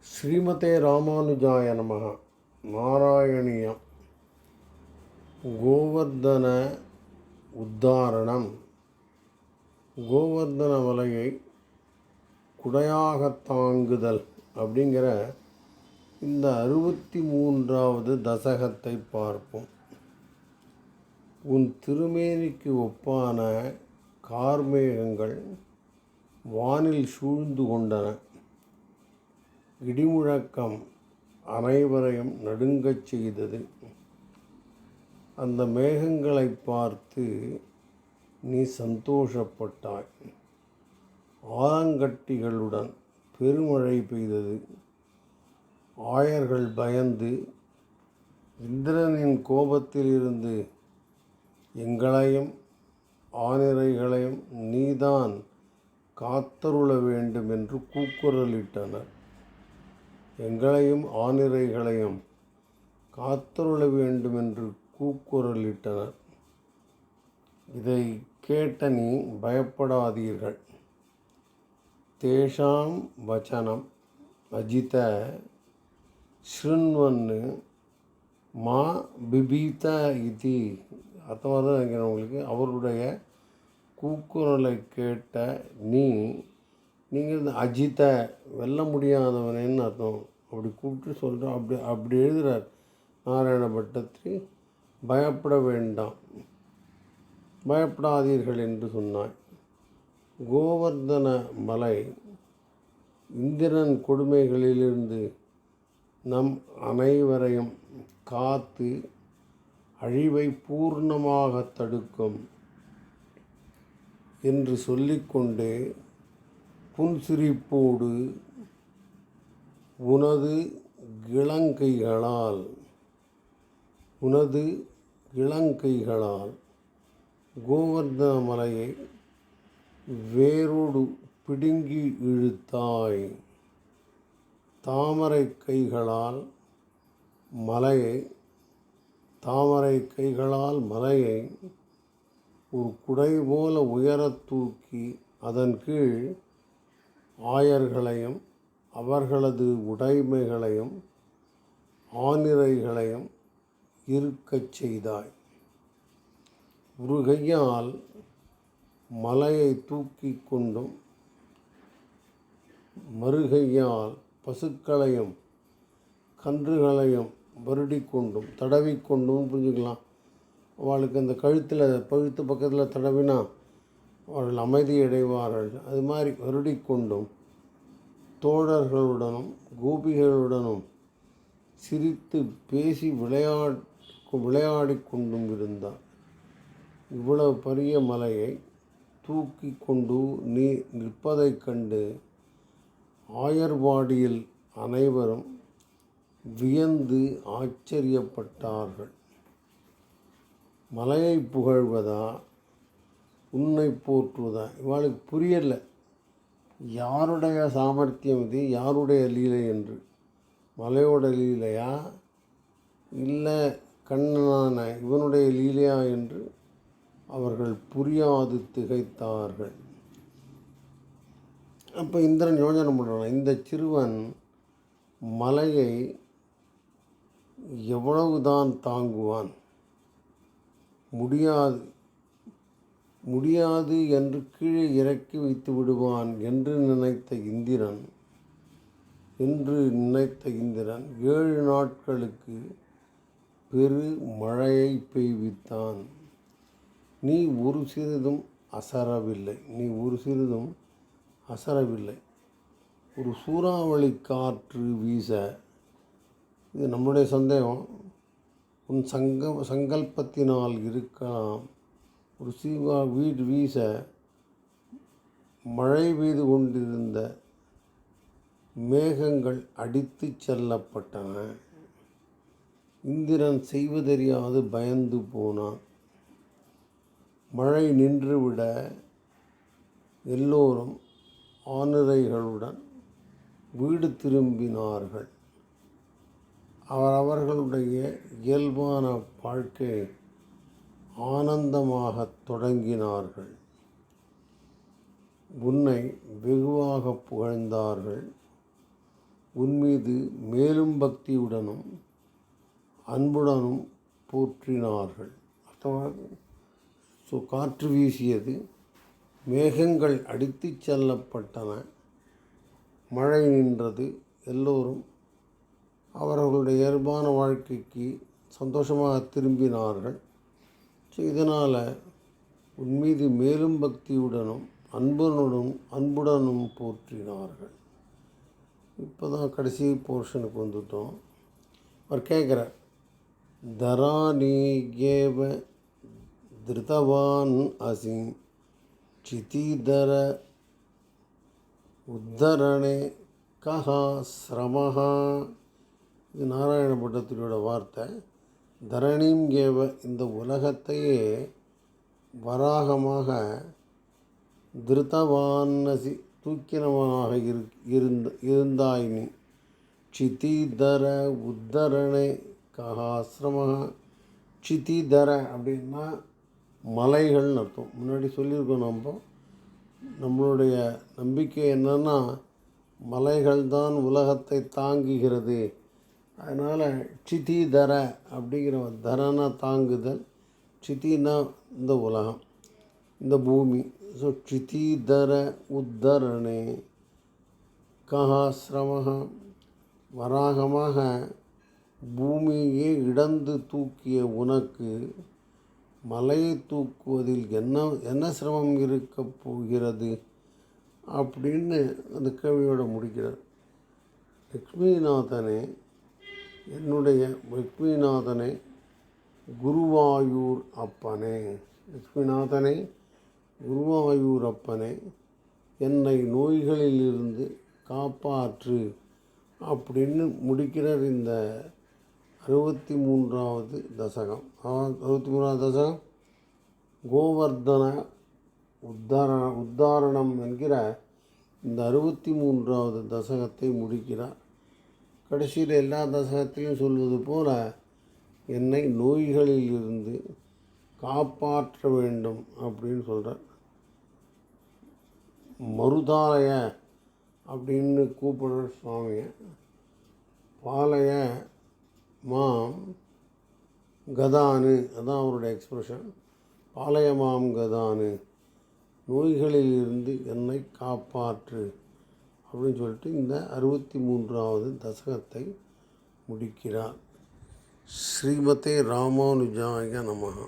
ஸ்ரீமதே ராமானுஜாய நமः நாராயணியம். கோவர்தன உத்தாரணம். கோவர்தன வலையை குடையாக தாங்குதல் அப்படிங்கிற இந்த அறுபத்தி மூன்றாவது தசகத்தை பார்ப்போம். உன் திருமேனிக்கு ஒப்பான கார்மேகங்கள் வானில் சூழ்ந்து கொண்டன. இடிமுழக்கம் அனைவரையும் நடுங்கச் செய்தது. அந்த மேகங்களை பார்த்து நீ சந்தோஷப்பட்டாய். ஆலங்கட்டிகளுடன் பெருமழை பெய்தது. ஆயர்கள் பயந்து இந்திரனின் கோபத்திலிருந்து எங்களையும் ஆனிரைகளையும் நீதான் காத்தருள வேண்டும் என்று கூக்குரலிட்டனர். எங்களையும் ஆனிரைகளையும் காத்தருள வேண்டும் என்று கூக்குரலிட்டனர். இதை கேட்ட நீ பயப்படாதீர்கள். தேஷாம் வச்சனம் அஜித ஸ்ருண்வன்னு மா பிபீத இதி. அர்த்தமாக தான் நினைக்கிறேன் அவர்களுடைய கூக்குரலை கேட்ட நீ நீங்கள் இந்த வெல்ல முடியாதவனேன்னு அர்த்தம். அப்படி கூப்பிட்டு சொல்கிறோம் அப்படி அப்படி எழுதுகிறார் நாராயண பட்டத்திரி பயப்பட வேண்டாம் பயப்படாதீர்கள் என்று சொன்னாய். கோவர்தன மலை இந்திரன் கொடுமைகளிலிருந்து நம் அனைவரையும் காத்து அழிவை பூர்ணமாக தடுக்கும் என்று சொல்லிக்கொண்டே புன்சிரிப்போடு உனது இளங்கைகளால் உனது இளங்கைகளால் கோவர்தன மலையை வேரோடு பிடுங்கி இழுத்தாய். தாமரை கைகளால் மலையை தாமரை கைகளால் மலையை ஒரு குடை போல உயரத் தூக்கி அதன் கீழ் ஆயர்களையும் அவர்களது உடைமைகளையும் ஆனிரைகளையும் இருக்கச் செய்தாய். ஒரு கையால் மலையை தூக்கி கொண்டும் மறுகையால் பசுக்களையும் கன்றுகளையும் வருடிக்கொண்டும் தடவிக்கொண்டும் புரிஞ்சுக்கலாம். அவளுக்கு அந்த கழுத்தில் பழுத்து பக்கத்தில் தடவினா அவர்கள் அமைதியடைவார்கள் அது மாதிரி வருடிக்கொண்டும் தோழர்களுடனும் கோபிகளுடனும் சிரித்து பேசி விளையாட் விளையாடி கொண்டும் இருந்தார். இவ்வளவு பெரிய மலையை தூக்கி கொண்டு நீ நிற்பதைக் கண்டு ஆயர்வாடியில் அனைவரும் வியந்து ஆச்சரியப்பட்டார்கள். மலையை புகழ்வதா உன்னை போற்றுவதான் இவளுக்கு புரியலை. யாருடைய சாமர்த்தியம் இது? யாருடைய லீலை என்று? மலையோட லீலையா? இல்லை கண்ணனான இவனுடைய லீலையா என்று அவர்கள் புரியாது திகைத்தார்கள். அப்போ இந்திரன் யோஜனை பண்ணுறான் இந்த சிறுவன் மலையை எவ்வளவுதான் தாங்குவான்? முடியாது. முடியாது என்று கீழே இறக்கி வைத்து விடுவான் என்று நினைத்த இந்திரன் என்று நினைத்த இந்திரன் ஏழு நாட்களுக்கு பெரு மழையை பெய்வித்தான். நீ ஒரு சிறிதும் அசரவில்லை. நீ ஒரு சிறிதும் அசரவில்லை. ஒரு சூறாவளி காற்று வீச. இது நம்முடைய சந்தேகம். உன் சங்க சங்கல்பத்தினால் இருக்கலாம். ஒரு சீமா வீடு வீச மழை பெய்து கொண்டிருந்த மேகங்கள் அடித்து செல்லப்பட்டன. இந்திரன் செய்வதறியாது பயந்து போனான். மழை நின்றுவிட எல்லோரும் ஆணுரைகளுடன் வீடு திரும்பினார்கள். அவர் அவர்களுடைய இயல்பான வாழ்க்கை ஆனந்தமாகத் தொடங்கினார்கள். உன்னை வெகுவாக புகழ்ந்தார்கள். உன்மீது மேலும் பக்தியுடனும் அன்புடனும் போற்றினார்கள். அர்த்தமாக ஸோ காற்று வீசியது மேகங்கள் அடித்துச் செல்லப்பட்டன. மழை நின்றது எல்லோரும் அவர்களுடைய இயல்பான வாழ்க்கைக்கு சந்தோஷமாக திரும்பினார்கள். ஸோ இதனால் உன் மீது மேலும் பக்தியுடனும் அன்புடனும் அன்புடனும் போற்றினார்கள். இப்போ தான் கடைசி போர்ஷனுக்கு வந்துட்டோம். அவர் கேட்குறார் கேவ திருதவான் அசி சிதிதர உத்தரணே கஹா சிரமஹா. இது நாராயண பட்டத்திரியோட வார்த்தை. தரணிங்கேவ இந்த உலகத்தையே வராகமாக திருத்தவானசி தூக்கினவனாக இரு இருந்த இருந்தாய் நீ சிதிதர உத்தரணே கஹாசிரம சிதிதர அப்படின்னா மலைகள்னு அர்த்தம். முன்னாடி சொல்லியிருக்கோம் நம்ம. நம்மளுடைய நம்பிக்கை என்னென்னா மலைகள் தான் உலகத்தை தாங்குகிறது. அதனால் சிதிதர அப்படிங்கிற தரனா தாங்குதல் சித்தினா இந்த உலகம் இந்த பூமி. ஸோ சிதிதர உத்தரணே கஹா கஹாசிரம வராகமாக பூமியே இடந்து தூக்கிய உனக்கு மலையை தூக்குவதில் என்ன என்ன சிரமம் இருக்க போகிறது அப்படின்னு அந்த கேள்வியோட முடிக்கிறார். லக்ஷ்மிநாதனே என்னுடைய லக்ஷ்மிநாதனே குருவாயூர் அப்பனே. லக்ஷ்மிநாதனே குருவாயூர் அப்பனே என்னை நோய்களிலிருந்து காப்பாற்று அப்படின்னு முடிக்கிறார் இந்த அறுபத்தி மூன்றாவது தசகம். அறுபத்தி மூணாவது தசகம். கோவர்தன உத்தாரண உத்தாரணம் என்கிற இந்த அறுபத்தி மூன்றாவது தசகத்தை முடிக்கிறார். கடைசியில் எல்லா தசகத்திலையும் சொல்வது போல என்னை நோய்களில் இருந்து காப்பாற்ற வேண்டும் அப்படின்னு சொல்கிறார் மருதாலய அப்படின்னு கூப்பிடுற சுவாமியை பாலய மாம் கதானு அதான் அவருடைய எக்ஸ்பிரஷன் பாலயமாம் கதானு நோய்களில் இருந்து என்னை காப்பாற்று. அப்படின்னு சொல்லிட்டு இந்த அறுபத்தி மூன்றாவது தசகத்தை முடிக்கிறார். ஸ்ரீமதே ராமானுஜாய நமகா